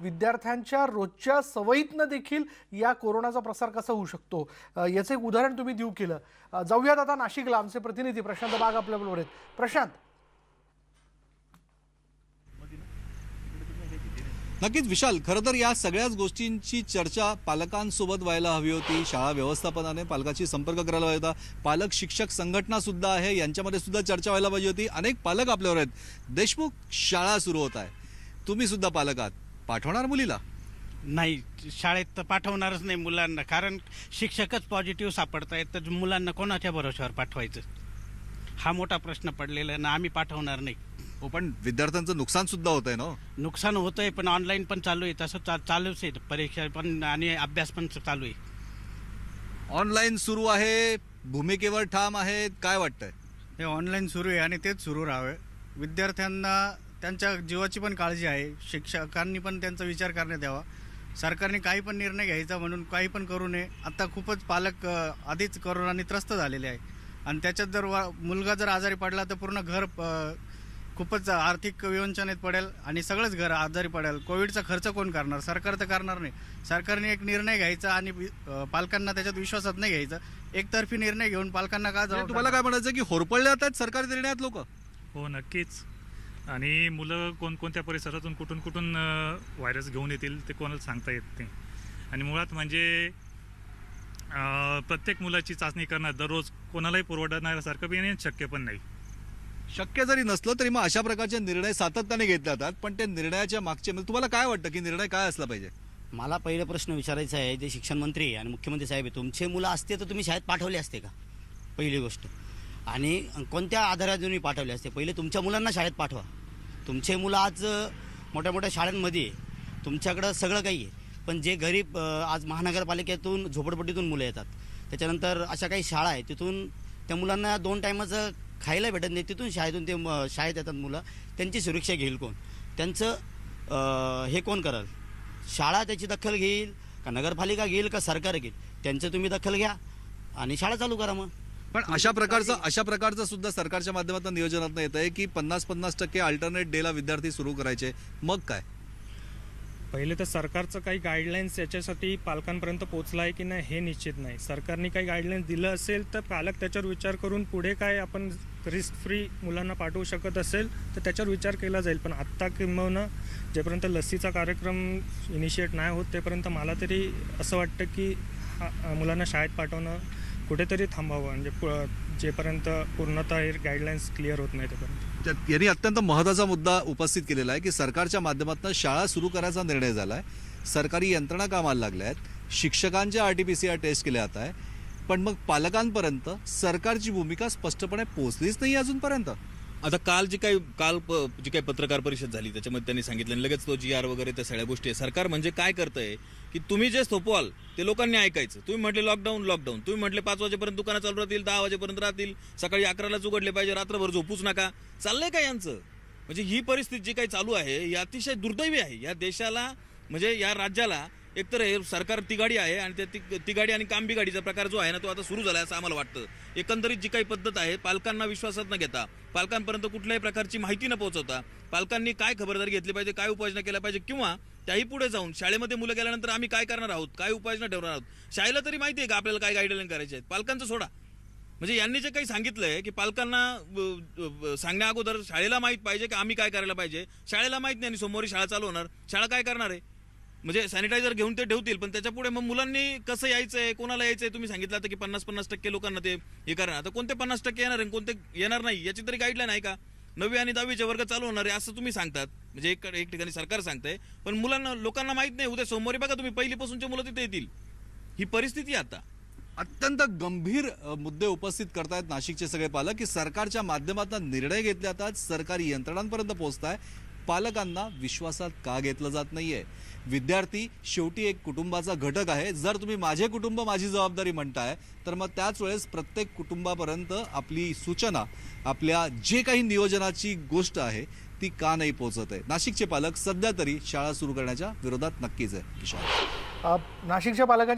विद्यार्थ्यांच्या रोजच्या सवयीतनं देखील या कोरोनाचा प्रसार कसा होऊ शकतो? याचं एक उदाहरण तुम्ही देऊ केलं. जाऊयात आता नाशिकला आमचे प्रतिनिधी प्रशांत बाग आपल्याबरोबर आहेत. प्रशांत. नक्कीच विशाल खरं तर या सगळ्याच गोष्टींची चर्चा पालकांसोबत व्हायला हवी होती. शाळा व्यवस्थापनाने पालकाशी संपर्क करायला हवा होता. पालक शिक्षक संघटना सुद्धा आहे यांच्यामध्ये सुद्धा चर्चा व्हायला पाहिजे होती. अनेक पालक आपल्यावर आहेत. देशमुख शाळा सुरू होत आहे. तुम्ही सुद्धा पालक आहात. पाठवणार मुलीला? नाही शाळेत तर पाठवणारच नाही मुलांना कारण शिक्षकच पॉझिटिव्ह सापडत आहेत तर मुलांना कोणाच्या भरोश्यावर पाठवायचं? हा मोठा प्रश्न पडलेला आहे ना आम्ही पाठवणार नाही. हो पण विद्यार्थ्यांचं नुकसान सुद्धा होत आहे ना? नुकसान होतंय पण ऑनलाईन पण चालू आहे. तसं चा चालूच आहे. परीक्षा पण आणि अभ्यास पण चालू आहे. ऑनलाईन सुरू आहे भूमिकेवर ठाम आहेत काय वाटतंय? हे ऑनलाईन सुरू आहे आणि तेच सुरू राहावे. विद्यार्थ्यांना त्यांच्या जीवाची पण काळजी आहे. शिक्षकांनी पण त्यांचा विचार करण्यात यावा. सरकारने काही पण निर्णय घ्यायचा म्हणून काही पण करू नये. आता खूपच पालक आधीच करोनाने त्रस्त झालेले आहे. आणि त्याच्यात जर वा मुलगा जर आजारी पडला तर पूर्ण घर खूपच आर्थिक विवंचनेत पडेल आणि सगळंच घर आजारी पडेल. कोविडचा खर्च कोण करणार? सरकार तर करणार नाही. सरकारने एक निर्णय घ्यायचा आणि पालकांना त्याच्यात विश्वासात नाही घ्यायचा. एकतर्फी निर्णय घेऊन पालकांना का म्हणजे जाऊ तुम्हाला काय म्हणायचं की होरपळल्यात आहेत सरकारी निर्णयात लोक? हो नक्कीच. आणि मुलं कोणकोणत्या परिसरातून कुठून कुठून व्हायरस घेऊन येतील ते कोणाला सांगता येत नाही. आणि मुळात म्हणजे प्रत्येक मुलाची चाचणी करणं दररोज कोणालाही पुरवडणाऱ्यासारखं बी नाही शक्य पण नाही. शक्य जरी नसलं तरी मग अशा प्रकारचे निर्णय सातत्याने घेतले जातात पण ते निर्णयाच्या मागचे म्हणजे तुम्हाला काय वाटतं की निर्णय काय असला पाहिजे? मला पहिला प्रश्न विचारायचा आहे जे शिक्षण मंत्री आणि मुख्यमंत्री साहेब आहे तुमचे मुलं असते तर तुम्ही शाळेत पाठवले असते का? पहिली गोष्ट. आणि कोणत्या आधारात तुम्ही पाठवले असते? पहिले तुमच्या मुलांना शाळेत पाठवा. तुमचे मुलं आज मोठ्या मोठ्या शाळांमध्ये आहे. तुमच्याकडं सगळं काही आहे. पण जे गरीब आज महानगरपालिकेतून झोपडपट्टीतून मुलं येतात. त्याच्यानंतर अशा काही शाळा आहेत तिथून त्या मुलांना दोन टायमाचं खायला भेटत नाही. तिथून शाळेतून ते शाळेत येतात मुलं. त्यांची सुरक्षा घेईल कोण? त्यांचं हे कोण करेल? शाळा त्याची दखल घेईल? का नगरपालिका घेईल? का सरकार घेईल? त्यांचं तुम्ही दखल घ्या. आणि शाळा चालू करा मग. पण अशा प्रकारचं अशा प्रकारचं सुद्धा सरकारच्या माध्यमातून नियोजनात येत आहे की पन्नास पन्नास टक्के अल्टरनेट डेला विद्यार्थी सुरू करायचे. मग काय? पहिले तर सरकारचं काही गाईडलाईन्स याच्यासाठी पालकांपर्यंत पोहोचला आहे की नाही हे निश्चित नाही. सरकारने काही गाईडलाईन्स दिलं असेल तर पालक त्याच्यावर विचार करून पुढे काय आपण रिस्क फ्री मुलांना पाठवू शकत असेल तर त्याच्यावर विचार केला जाईल. पण आत्ता किंबहुना जेपर्यंत लसीचा कार्यक्रम इनिशिएट नाही होत तेपर्यंत मला तरी असं वाटतं की मुलांना शाळेत पाठवणं कुठेतरी थांबावं. म्हणजे जेपर्यंत पूर्णतः गाईडलाईन्स क्लिअर होत नाही तोपर्यंत. त्यात यांनी अत्यंत महत्त्वाचा मुद्दा उपस्थित केलेला आहे की सरकारच्या माध्यमातून शाळा सुरू करायचा निर्णय झाला आहे सरकारी यंत्रणा कामाला लागल्या आहेत. शिक्षकांच्या R T P C R test केल्या जात आहे पण मग पालकांपर्यंत सरकारची भूमिका स्पष्टपणे पोहोचलीच नाही अजूनपर्यंत. आता काल जी काही काल प- जी काही पत्रकार परिषद झाली त्याच्यामध्ये त्यांनी सांगितलं आणि लगेच तो जी आर वगैरे त्या सगळ्या गोष्टी आहे सरकार म्हणजे काय करतंय की तुम्ही जे थोपवाल ते लोकांनी ऐकायचं. तुम्ही म्हटले लॉकडाऊन लॉकडाऊन तुम्ही म्हटले पाच वाजेपर्यंत दुकानं चालू राहतील दहा वाजेपर्यंत राहतील सकाळी अकरालाच उघडले पाहिजे रात्रभर झोपूच नका. चाललंय का यांचं? म्हणजे ही परिस्थिती जी काही चालू आहे ही अतिशय दुर्दैवी आहे. या देशाला म्हणजे या राज्याला एकतर हे सरकार तिघाडी आहे आणि त्या ति- तिघाडी आणि कामबी गाडीचा प्रकार जो आहे ना तो आता सुरू झाला आहे असं आम्हाला वाटतं. एकंदरीत जी काही पद्धत आहे पालकांना विश्वासात न घेता पालकांपर्यंत कुठल्याही प्रकारची माहिती न पोहोचवता पालकांनी काय खबरदारी घेतली पाहिजे काय उपाययोजना केल्या पाहिजे किंवा त्याही पुढे जाऊन शाळेमध्ये मुलं गेल्यानंतर आम्ही काय करणार आहोत काय उपाययोजना ठेवणार आहोत शाळेला तरी माहिती आहे का आपल्याला काय गाईडलाईन करायचे आहेत? पालकांचं सोडा. म्हणजे यांनी जे काही सांगितलंय की पालकांना सांगण्या अगोदर शाळेला माहीत पाहिजे की आम्ही काय करायला पाहिजे? शाळेला माहीत नाही आणि सोमवारी शाळा चालू होणार. शाळा काय करणार आहे? म्हणजे सॅनिटायझर घेऊन ते ठेवतील पण त्याच्या पुढे मग मुलांनी कसं यायचंय कोणाला यायचंय? तुम्ही सांगितलं आता की पन्नास पन्नास टक्के लोकांना ते हे करणार. आता कोणते पन्नास टक्के येणार आहे कोणते येणार नाही याची तरी गाईडलाईन आहे का? नववी आणि दहावीचे वर्ग चालू होणार आहे असं तुम्ही सांगतात. म्हणजे एक एक ठिकाणी सरकार सांगतंय पण मुलांना लोकांना माहीत नाही. उद्या सोमवारी बघा तुम्ही पहिलीपासूनचे मुलं तिथे येतील. ही परिस्थिती आता. अत्यंत गंभीर मुद्दे उपस्थित करतायत नाशिकचे सगळे पालक की सरकारच्या माध्यमातून निर्णय घेतले जातात सरकारी यंत्रणांपर्यंत पोहोचत आहे पालकांना विश्वासात का घेतलं जात नाहीये? विद्यार्थी शेवटी एक कुटुंबाचा घटक आहे. जर तुम्ही माझे कुटुंब माझी जबाबदारी म्हणताय तर मग त्याच वेळेस प्रत्येक कुटुंबापर्यंत आपली सूचना आपल्या जे काही नियोजनाची गोष्ट आहे ती का नाही पोहोचत आहे? नाशिकचे पालक सध्या तरी शाळा सुरू करण्याच्या विरोधात नक्कीच आहे नाशिकच्या पालकांची